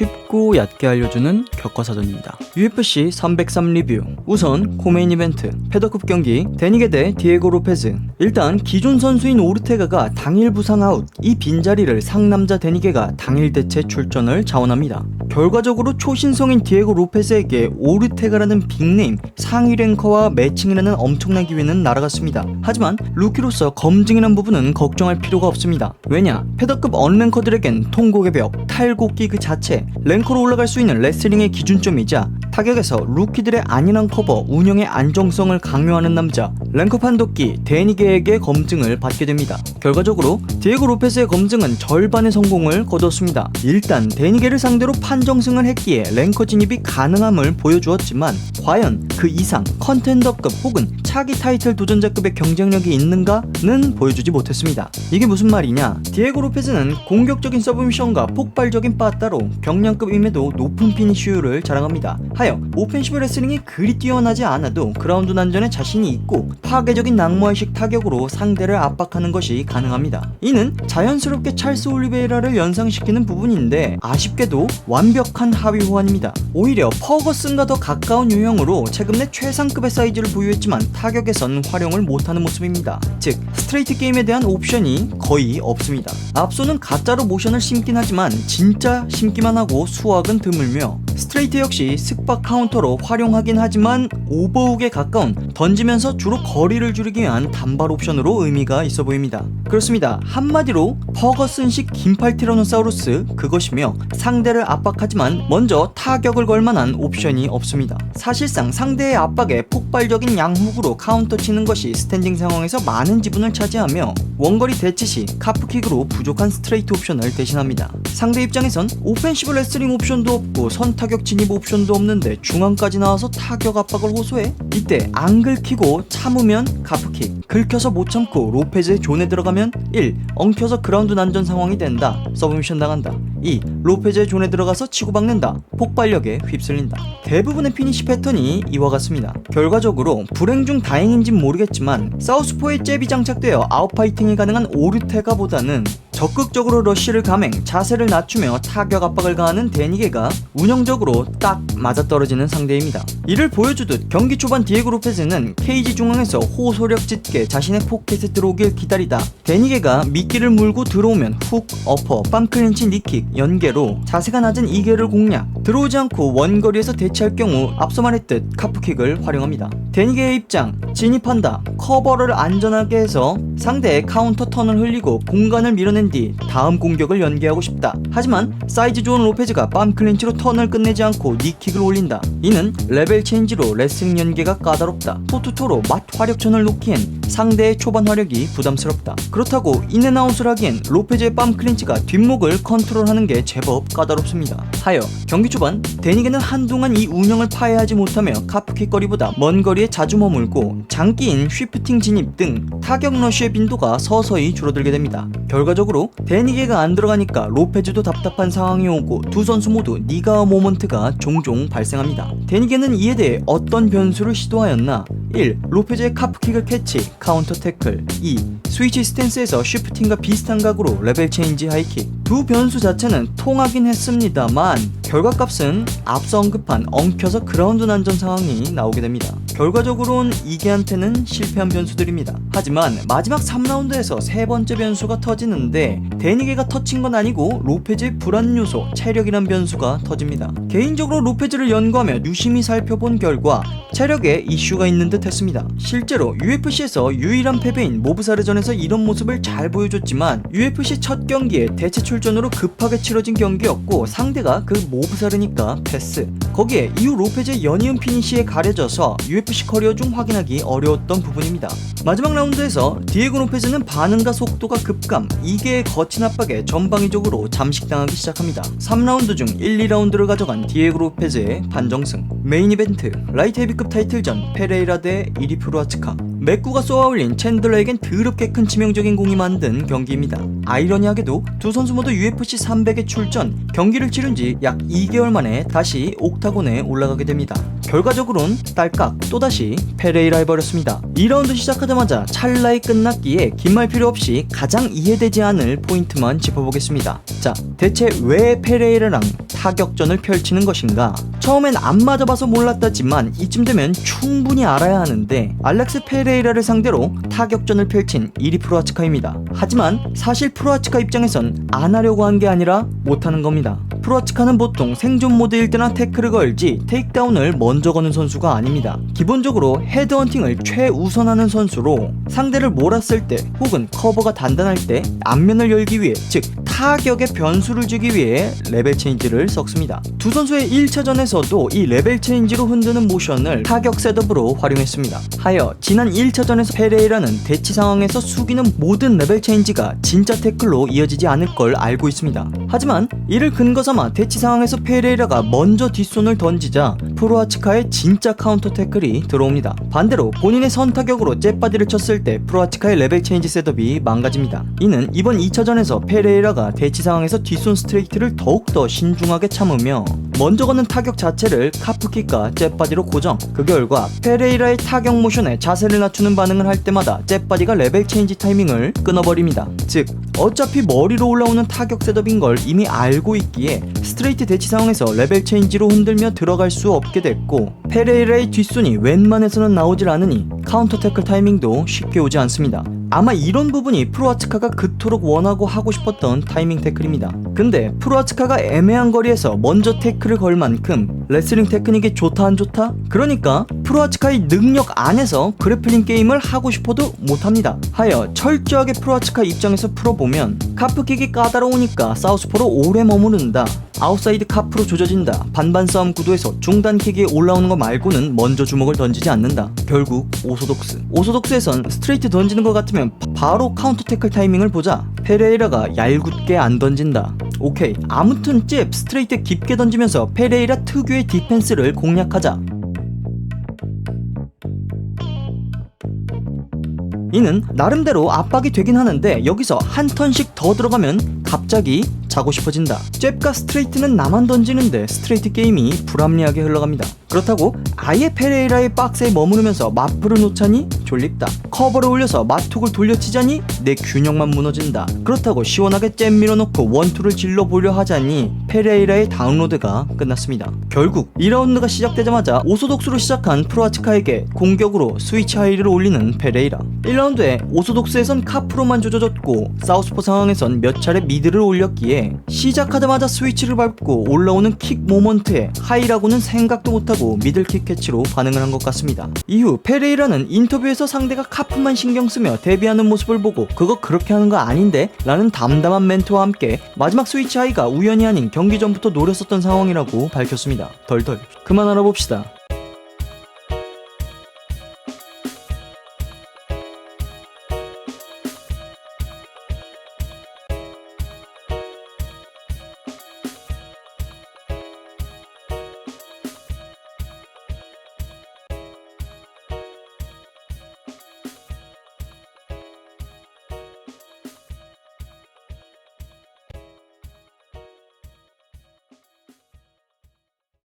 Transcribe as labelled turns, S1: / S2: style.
S1: 쉽고 얕게 알려주는 격과사전입니다. UFC 303 리뷰 우선 코메인 이벤트 패더급 경기 데니게 대 디에고 로페즈 일단 기존 선수인 오르테가가 당일 부상 아웃 이 빈자리를 상남자 데니게가 당일 대체 출전을 자원합니다. 결과적으로 초신성인 디에고 로페즈에게 오르테가라는 빅네임 상위 랭커와 매칭이라는 엄청난 기회는 날아갔습니다. 하지만 루키로서 검증이란 부분은 걱정할 필요가 없습니다. 왜냐 패더급 언랭커들에겐 통곡의 벽, 탈곡기 그 자체, 랭커로 올라갈 수 있는 레슬링의 기준점이자 타격에서 루키들의 안일한 커버, 운영의 안정성을 강요하는 남자, 랭커 판독기 데니게에게 검증을 받게 됩니다. 결과적으로 디에고 로페스의 검증은 절반의 성공을 거뒀습니다. 일단 데니게를 상대로 판정승을 했기에 랭커 진입이 가능함을 보여주었지만 과연 그 이상 컨텐더급 혹은 차기 타이틀 도전자급의 경쟁력이 있는가는 보여주지 못했습니다. 이게 무슨 말이냐? 디에고 로페즈는 공격적인 서브미션과 폭발적인 빠따로 경량급임에도 높은 피니쉬율을 자랑합니다. 하여 오펜시브 레슬링이 그리 뛰어나지 않아도 그라운드 난전에 자신이 있고 파괴적인 낙무의식 타격으로 상대를 압박하는 것이 가능합니다. 이는 자연스럽게 찰스 올리베이라를 연상시키는 부분인데 아쉽게도 완벽한 하위 호환입니다. 오히려 퍼거슨과 더 가까운 유형으로 최근 내 최상급의 사이즈를 보유했지만 타격에선 활용을 못하는 모습입니다. 즉 스트레이트 게임에 대한 옵션이 거의 없습니다. 앞서는 가짜로 모션을 심긴 하지만 진짜 심기만 하고 수확은 드물며 스트레이트 역시 습박 카운터로 활용하긴 하지만 오버훅에 가까운 던지면서 주로 거리를 줄이기 위한 단발 옵션으로 의미가 있어 보입니다. 그렇습니다. 한마디로 퍼거슨식 긴팔 티라노사우루스 그것이며 상대를 압박하지만 먼저 타격을 걸 만한 옵션이 없습니다. 사실상 상대의 압박에 폭발적인 양훅으로 카운터 치는 것이 스탠딩 상황에서 많은 지분을 차지하며 원거리 대치 시 카프킥으로 부족한 스트레이트 옵션을 대신합니다. 상대 입장에선 오펜시브 레슬링 옵션도 없고 선타 격 진입 옵션도 없는데 중앙까지 나와서 타격 압박을 호소해? 이때 안 긁히고 참으면 카프킥 긁혀서 못 참고 로페즈의 존에 들어가면 1. 엉켜서 그라운드 난전 상황이 된다 서브미션 당한다 2. 로페즈의 존에 들어가서 치고박는다 폭발력에 휩쓸린다 대부분의 피니시 패턴이 이와 같습니다 결과적으로 불행 중 다행인진 모르겠지만 사우스포에 잽이 장착되어 아웃파이팅이 가능한 오르테가보다는 적극적으로 러쉬를 감행, 자세를 낮추며 타격 압박을 가하는 데니게가 운영적으로 딱 맞아떨어지는 상대입니다. 이를 보여주듯 경기 초반 디에고 로페즈는 케이지 중앙에서 호소력 짙게 자신의 포켓에 들어오길 기다리다 데니게가 미끼를 물고 들어오면 훅, 어퍼, 빰클린치 니킥, 연계로 자세가 낮은 이계를 공략 들어오지 않고 원거리에서 대치할 경우 앞서 말했듯 카프킥을 활용합니다. 데니게의 입장, 진입한다, 커버를 안전하게 해서 상대의 카운터 턴을 흘리고 공간을 밀어낸 뒤 다음 공격을 연계하고 싶다. 하지만 사이즈 좋은 로페즈가 빰 클린치로 턴을 끝내지 않고 니킥을 올린다. 이는 레벨 체인지로 레슬링 연계가 까다롭다. 토투토로 맛 화력전을 놓기엔 상대의 초반 화력이 부담스럽다. 그렇다고 인앤아웃을 하기엔 로페즈의 빰 클린치가 뒷목을 컨트롤하는 게 제법 까다롭습니다. 하여 경기 초반 데니게는 한동안 이 운영을 파해하지 못하며 카프킥 거리보다 먼 거리에 자주 머물고 장기인 쉬프팅 진입 등 타격 러쉬의 빈도가 서서히 줄어들게 됩니다. 결과적으로 데니게가 안 들어가니까 로페즈도 답답한 상황이 오고 두 선수 모두 니가 모먼트가 종종 발생합니다. 데니게는 이에 대해 어떤 변수를 시도하였나? 1. 로페즈의 카프킥을 캐치, 카운터 태클 2. 스위치 스탠스에서 쉬프팅과 비슷한 각으로 레벨 체인지 하이킥 두 변수 자체는 통하긴 했습니다만 결과값은 앞서 언급한 엉켜서 그라운드 난전 상황이 나오게 됩니다. 결과적으로는 이게한테는 실패한 변수들입니다. 하지만 마지막 3라운드에서 세 번째 변수가 터지는데 데니게가 터친 건 아니고 로페즈의 불안 요소 체력이란 변수가 터집니다. 개인적으로 로페즈를 연구하며 유심히 살펴본 결과 체력에 이슈가 있는 듯 했습니다. 실제로 UFC에서 유일한 패배인 모브사르전에서 이런 모습을 잘 보여줬지만 UFC 첫 경기에 대체 출전으로 급하게 치러진 경기였고 상대가 그 모브사르니까 패스. 거기에 이후 로페즈의 연이은 피니시에 가려져서 UFC 커리어 중 확인하기 어려웠던 부분입니다. 마지막 라운드에서 디에고 로페즈는 반응과 속도가 급감, 이계의 거친 압박에 전방위적으로 잠식당하기 시작합니다. 3라운드 중 1, 2라운드를 가져간 디에고 로페즈의 반정승. 메인 이벤트 라이트 헤비급 타이틀전 페레이라 대 이리프루아츠카. 맥구가 쏘아올린 챈들러에겐 더럽게 큰 치명적인 공이 만든 경기입니다. 아이러니하게도 두 선수 모두 UFC 300에 출전, 경기를 치른 지 약 2개월 만에 다시 옥타곤에 올라가게 됩니다. 결과적으로는 딸깍 또다시 페레이라 해버렸습니다. 2라운드 시작하자마자 찰나에 끝났기에 긴 말 필요 없이 가장 이해되지 않을 포인트만 짚어보겠습니다. 자, 대체 왜 페레이라랑 타격전을 펼치는 것인가? 처음엔 안 맞아봐서 몰랐다지만 이쯤 되면 충분히 알아야 하는데 알렉스 페레이라를 상대로 타격전을 펼친 1위 프로아치카입니다. 하지만 사실 프로아치카 입장에선 안 하려고 한 게 아니라 못하는 겁니다. 프로아치카는 보통 생존 모드일 때나 태클을 걸지 테이크다운을 먼저 거는 선수가 아닙니다. 기본적으로 헤드헌팅을 최우선하는 선수로 상대를 몰았을 때 혹은 커버가 단단할 때 앞면을 열기 위해 즉 타격에 변수를 주기 위해 레벨 체인지를 섞습니다. 두 선수의 1차전에서도 이 레벨 체인지로 흔드는 모션을 타격 셋업으로 활용했습니다. 하여 지난 1차전에서 페레이라는 대치 상황에서 숙이는 모든 레벨 체인지가 진짜 태클로 이어지지 않을 걸 알고 있습니다. 하지만 이를 근거 삼아 대치 상황에서 페레이라가 먼저 뒷손을 던지자 프로아치카의 진짜 카운터 태클이 들어옵니다. 반대로 본인의 선타격으로 잽바디를 쳤을 때 프로아치카의 레벨 체인지 셋업이 망가집니다. 이는 이번 2차전에서 페레이라가 대치 상황에서 뒷손 스트레이트를 더욱더 신중하게 참으며 먼저 거는 타격 자체를 카프킥과 잽바디로 고정 그 결과 페레이라의 타격 모션에 자세를 낮추는 반응을 할 때마다 잽바디가 레벨 체인지 타이밍을 끊어버립니다 즉 어차피 머리로 올라오는 타격 셋업인 걸 이미 알고 있기에 스트레이트 대치 상황에서 레벨 체인지로 흔들며 들어갈 수 없게 됐고 페레이라의 뒷손이 웬만해서는 나오질 않으니 카운터 태클 타이밍도 쉽게 오지 않습니다 아마 이런 부분이 프로아츠카가 그토록 원하고 하고 싶었던 타이밍 태클입니다. 근데 프로아츠카가 애매한 거리에서 먼저 태클을 걸 만큼 레슬링 테크닉이 좋다 안 좋다? 그러니까 프로아츠카의 능력 안에서 그래플링 게임을 하고 싶어도 못합니다. 하여 철저하게 프로아츠카 입장에서 풀어보면 카프킥이 까다로우니까 사우스포로 오래 머무른다. 아웃사이드 카프로 조져진다. 반반 싸움 구도에서 중단킥이 올라오는 거 말고는 먼저 주먹을 던지지 않는다. 결국 오소독스. 오소독스에선 스트레이트 던지는 것 같으면 바로 카운터 태클 타이밍을 보자. 페레이라가 얄궂게 안 던진다. 오케이. 아무튼 잽 스트레이트 깊게 던지면서 페레이라 특유의 디펜스를 공략하자. 이는 나름대로 압박이 되긴 하는데 여기서 한 턴씩 더 들어가면 갑자기 자고 싶어진다. 잽과 스트레이트는 나만 던지는데 스트레이트 게임이 불합리하게 흘러갑니다. 그렇다고 아예 페레이라의 박스에 머무르면서 마프를 놓자니 졸립다. 커버를 올려서 마툭을 돌려치자니 내 균형만 무너진다. 그렇다고 시원하게 잼 밀어놓고 원투를 질러보려 하자니 페레이라의 다운로드가 끝났습니다. 결국 2라운드가 시작되자마자 오소독스로 시작한 프로아치카에게 공격으로 스위치 하이를 올리는 페레이라. 1라운드에 오소독스에선 카프로만 조져졌고 사우스포 상황에선 몇 차례 미드를 올렸기에 시작하자마자 스위치를 밟고 올라오는 킥 모먼트에 하이라고는 생각도 못하고 미들킥 캐치로 반응을 한 것 같습니다. 이후 페레이라는 인터뷰에서 상대가 카프만 신경 쓰며 데뷔하는 모습을 보고 그거 그렇게 하는 거 아닌데? 라는 담담한 멘트와 함께 마지막 스위치 하이가 우연이 아닌 경기 전부터 노렸었던 상황이라고 밝혔습니다. 덜덜. 그만 알아봅시다.